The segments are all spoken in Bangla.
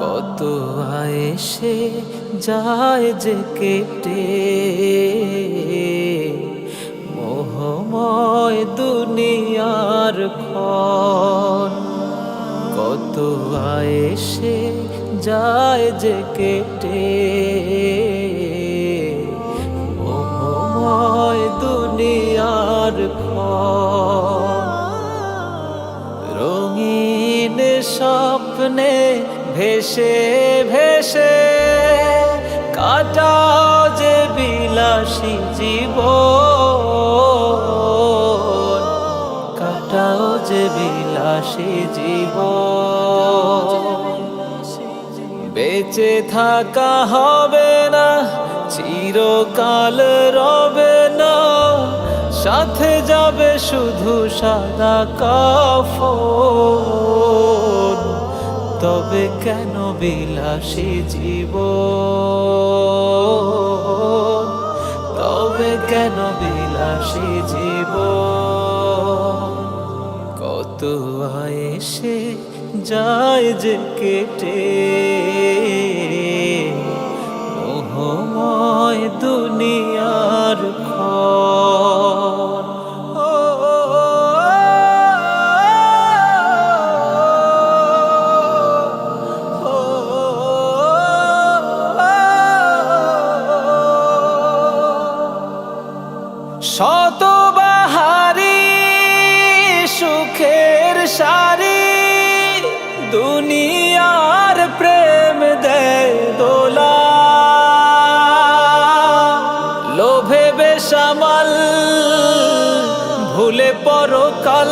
কত আয়েসে যায় যে কেটে। মোহময় দুনিয়ার খন কত আয়েসে যায় যে কেটে। মোহময় দুনিয়ার রঙিন স্বপ্নে ভেসে ভেসে কাটাও যে বিলাসী জীব কাটাও যে বিলাসী জীব বেঁচে থাকা হবে না, চিরকাল রবে না। সাথে যাবে শুধু সাদা কফ তবে কেন বিলাসী জীব যায় যে কেটে। মোহময় দুনিয়ার বেসামাল ভুলে পরকাল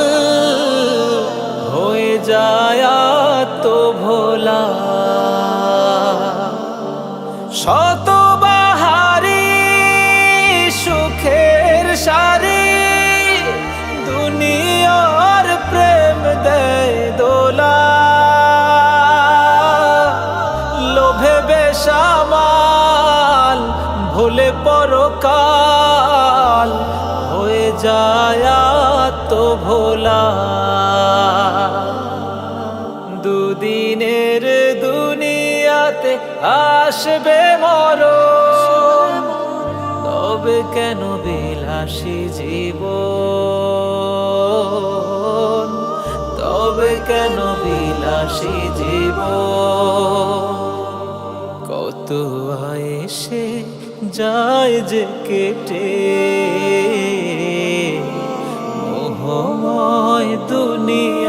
হয়ে যায় তো ভোলা। শত বাহারি সুখের সারি, দুনিয়ার প্রেম দেয় দোলা। লোভে বেশামাল ভুলে পরকাল হয়ে যায় তো ভোলা। দুদিনের দুনিয়াতে আসবে মর তবে কেন বিলাসী জীব তবে কেন বিলাসী জীব যায় যে কেটে। মোহময় দুনিয়ার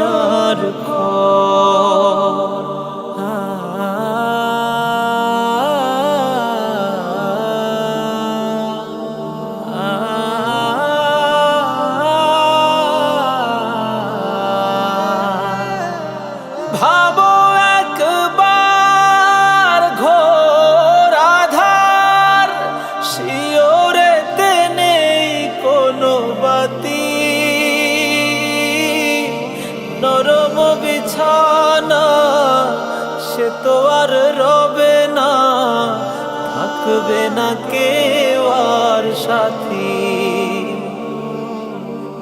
থাকবে না কেউ আর সাথী।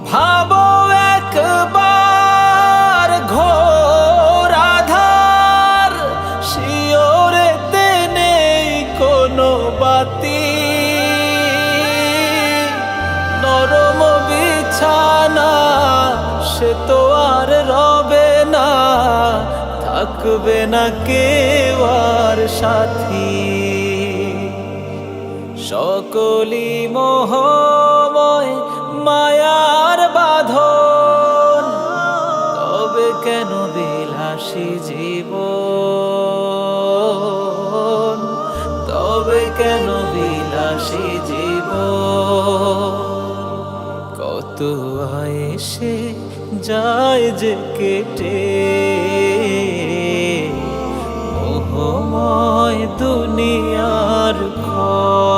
ভাবো একবার ঘোর আধার শিওরেতে নেই কোনো বাতি। নরম বিছানা, সে তো আর রবে না, থাকবে না কেউ আর সাথী। সকলি মোহময় মায়ার বাঁধন। তবে কেন বিলাসী জীব তবে কেন বিলাসী জীব কত আয়েসে যায় যে কেটে। মোহময় দুনিয়ার ঘর